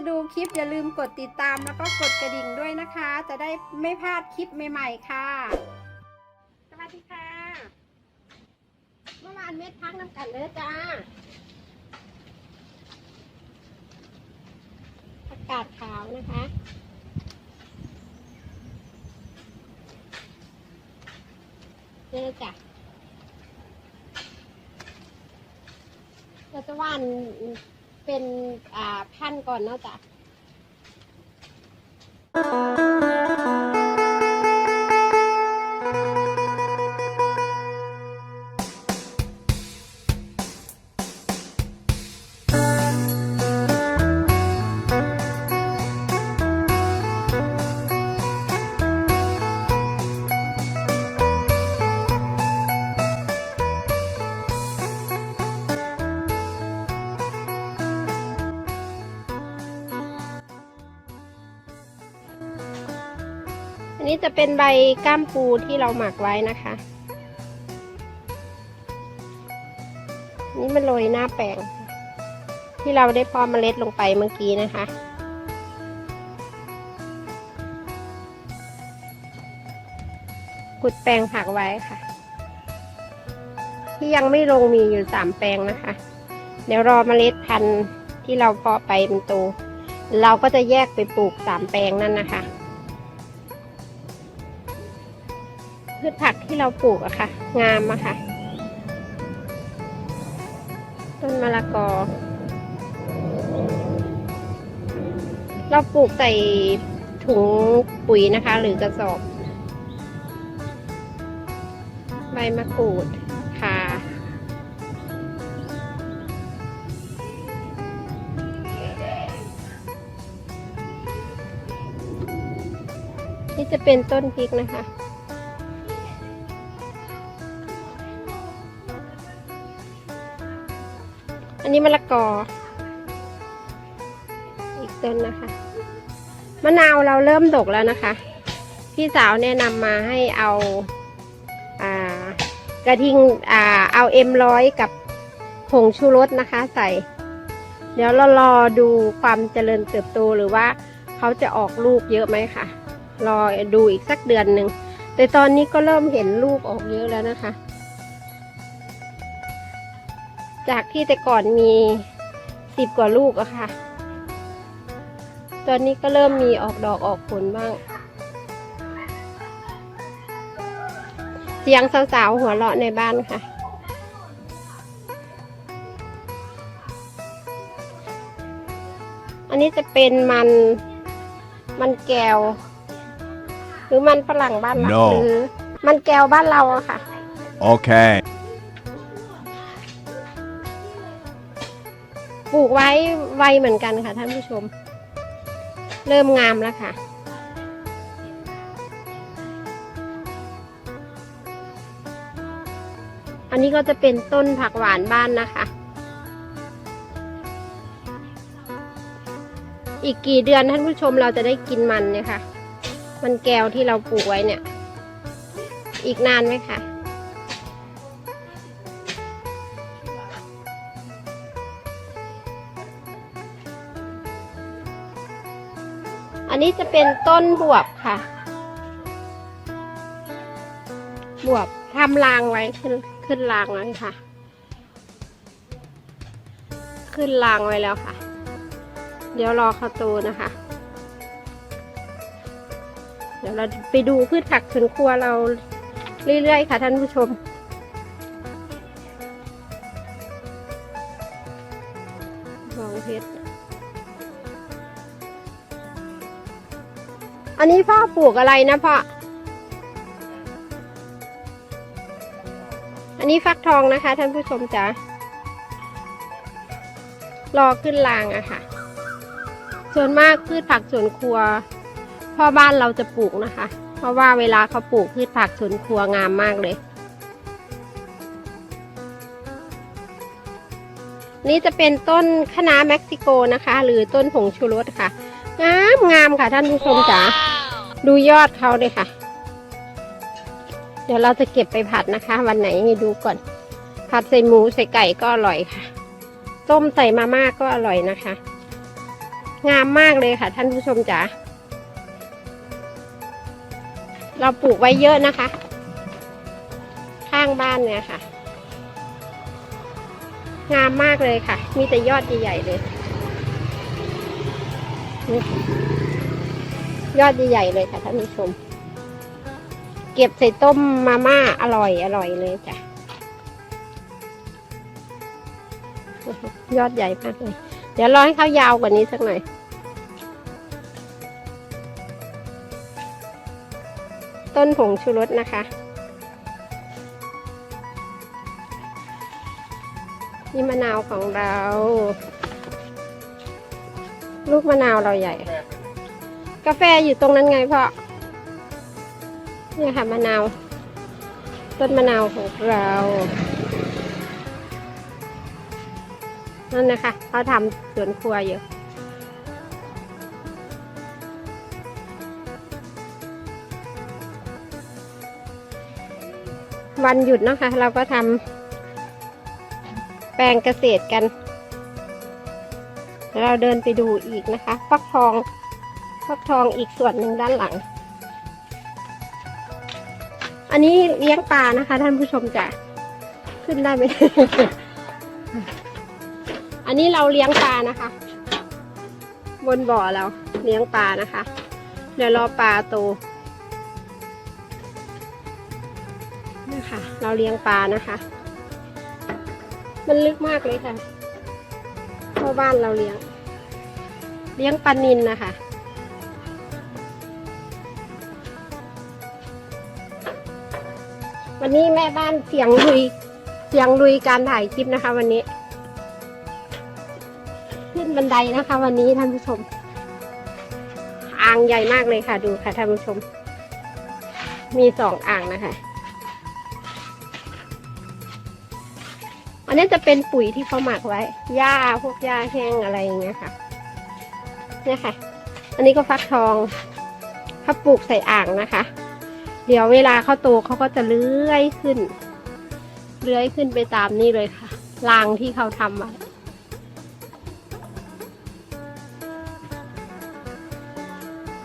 จะดูคลิปอย่าลืมกดติดตามแล้วก็กดกระดิ่งด้วยนะคะ จะได้ไม่พลาดคลิปใหม่ ๆ ค่ะ สวัสดีค่ะ เมื่อวานเม็ดพักน้ำกันเลยจ้า อากาศขาวนะคะเลยจ้ะเราจะว่าน เป็นอ่าพันก่อนเนาะจ้ะ นี้จะเป็นใบก้ามปูที่เราหมักไว้นะคะ นี่มันโรยหน้าแปลง ที่เราได้เพอเมล็ดลงไปเมื่อกี้นะคะขุดแปลงผักไว้ค่ะ ที่ยังไม่ลงมีอยู่สามแปลงนะคะ เดี๋ยวรอเมล็ดพันธุ์ที่เราเพาะไปเป็นโตเราก็จะแยกไปปลูกสามแปลงนั่นนะคะ พืชผักที่เราปลูกอะค่ะ งามอะค่ะ ต้นมะละกอ เราปลูกใส่ถุงปุ๋ยนะคะ หรือกระสอบ ใบมะกรูดค่ะ นี่จะเป็นต้นพริกนะคะ นนี้มะละกอ อีกต้นนะคะ มะนาวเราเริ่มดกแล้วนะคะ พี่สาวแนะนำมาให้เอาอากระทิงอ่าเอาเอ็มร้อยกับผงชูรสนะคะ ใส่ เดี๋ยวเรารอดูความเจริญเติบโตหรือว่าเขาจะออกลูกเยอะไหมค่ะ รอดูอีกสักเดือนหนึ่งแต่ตอนนี้ก็เริ่มเห็นลูกออกเยอะแล้วนะคะ จากที่แต่ก่อนมีสิบกว่าลูกอะค่ะ ตอนนี้ก็เริ่มมีออกดอกออกผลบ้าง เสียงสาวๆหัวเราะในบ้านค่ะ อันนี้จะเป็นมันมันแก้ว หรือมันฝรั่งบ้านเรา No หรือมันแก้วบ้านเราอะค่ะ Okay. ป ลูกไว้ไวเหมือนกันค่ะท่านผู้ชม เริ่มงามแล้วค่ะ อันนี้ก็จะเป็นต้นผักหวานบ้านนะคะ อีกกี่เดือนท่านผู้ชมเราจะได้กินมันเนี่ยค่ะ มันแก้วที่เราปลูกไว้เนี่ย อีกนานไหมคะ นนี้จะเป็นต้นบวบค่ะ บวบทำรางไว้ขึ้นขึ้นรางไว้ค่ะ ขึ้นรางไว้แล้วค่ะ เดี๋ยวรอเขาโตนะคะ เดี๋ยวเราไปดูพืชผักสวนครัวเราเรื่อยๆค่ะท่านผู้ชมมองเพชร อันนี้พ่อปลูกอะไรนะพ่อ อันนี้ฟักทองนะคะท่านผู้ชมจ๋ารอขึ้นรางอะค่ะ ส่วนมากพืชผักสวนครัวพ่อบ้านเราจะปลูกนะคะ เพราะว่าเวลาเขาปลูกพืชผักสวนครัวงามมากเลย นี่จะเป็นต้นคะน้าเม็กซิโกนะคะ หรือต้นผงชูรสค่ะ งามงามค่ะท่านผู้ชมจ๋าดูยอดเขาเลยค่ะ เดี๋ยวเราจะเก็บไปผัดนะคะ วันไหนให้ดูก่อน ผัดใส่หมูใส่ไก่ก็อร่อยค่ะ ต้มใส่มาม่าก็อร่อยนะคะ งามมากเลยค่ะ ท่านผู้ชมจ๋าเราปลูกไว้เยอะนะคะ ข้างบ้านเนี่ยค่ะ งามมากเลยค่ะ มีแต่ยอดใหญ่ๆเลย นี่ยอดใหญ่ๆเลยค่ะท่านผู้ชม เก็บใส่ต้มมาม่าอร่อยอร่อยเลยจ้ะ ยอดใหญ่มากเลย เดี๋ยวรอให้เขายาวกว่านี้สักหน่อย ต้นผงชูรสนะคะ นี่มะนาวของเรา ลูกมะนาวเราใหญ่ กาแฟอยู่ตรงนั้นไงพ่อเนี่ยค่ะมะนาวต้นมะนาวของเรานั่นนะคะเขาทำสวนครัวอยู่วันหยุดนะคะ เราก็ทำแปลงเกษตรกัน เราเดินไปดูอีกนะคะฟักทองฟักทองอีกส่วนหนึ่งด้านหลัง อันนี้เลี้ยงปลานะคะ ท่านผู้ชมจะขึ้นได้ไหมอันนี้เราเลี้ยงปลานะคะ บนบ่อเราเลี้ยงปลานะคะ เดี๋ยวรอปลาโตนี่ค่ะเราเลี้ยงปลานะคะ มันลึกมากเลยค่ะเพราะบ้านเราเลี้ยง เลี้ยงปลานินนะคะ วันนี้แม่บ้านเสียงลุยเสียงลุยการถ่ายคลิปนะคะ วันนี้ ขึ้นบันไดนะคะ วันนี้ท่านผู้ชม อ่างใหญ่มากเลยค่ะ ดูค่ะท่านผู้ชม มีสองอ่างนะคะอันนี้จะเป็นปุ๋ยที่เขาหมักไว้ หญ้าพวกหญ้าแห้งอะไรอย่างเงี้ยค่ะ เนี่ยค่ะ อันนี้ก็ฟักทองเขาปลูกใส่อ่างนะคะ เดี๋ยวเวลาเขาโตเขาก็จะเลื้อยขึ้น เลื้อยขึ้นไปตามนี่เลยค่ะรางที่เขาทำไว้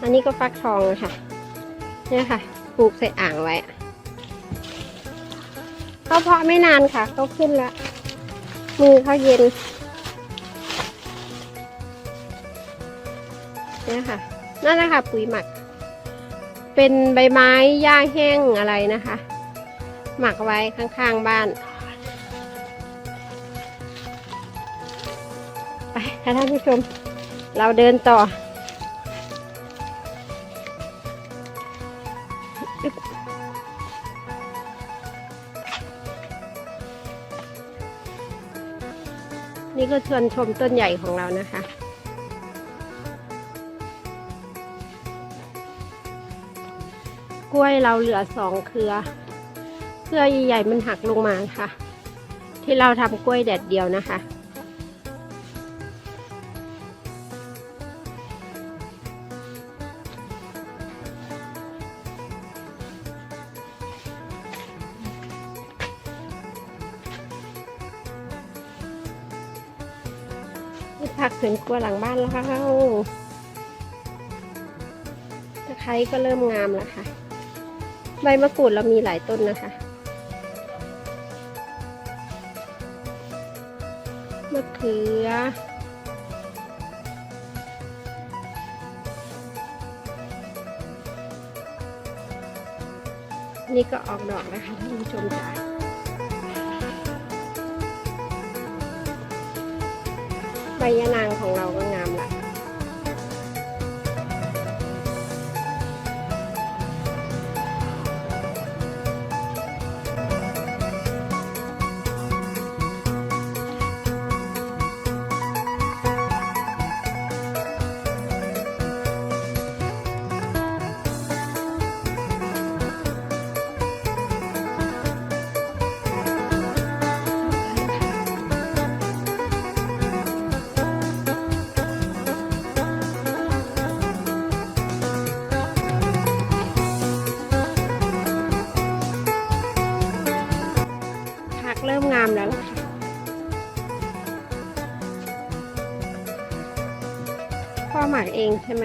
อันนี้ก็ฟักทองนะคะเนี่ยค่ะ ปลูกใส่อ่างไว้เขาเพาะไม่นานค่ะเขาขึ้นแล้วมือเขาเย็น เนี่ยค่ะนั่นแหละค่ะปุ๋ยหมัก เป็นใบไม้หญ้าแห้งอะไรนะคะ หมักไว้ข้างๆบ้าน ไปค่ะท่านผู้ชม เราเดินต่อนี่ก็ชวนชมต้นใหญ่ของเรานะคะ กล้วยเราเหลือสองเครือ เครือใหญ่ๆมันหักลงมาค่ะ ที่เราทำกล้วยแดดเดียวนะคะ ผักสวนครัวหลังบ้านแล้วตะไคร้ก็เริ่มงามแล้วค่ะ ใบมะกรูดเรามีหลายต้นนะคะ มะเขือ นี่ก็ออกดอกแล้วค่ะท่านผู้ชมจ๋าใบยะนางของเราก็ องใช่ไหม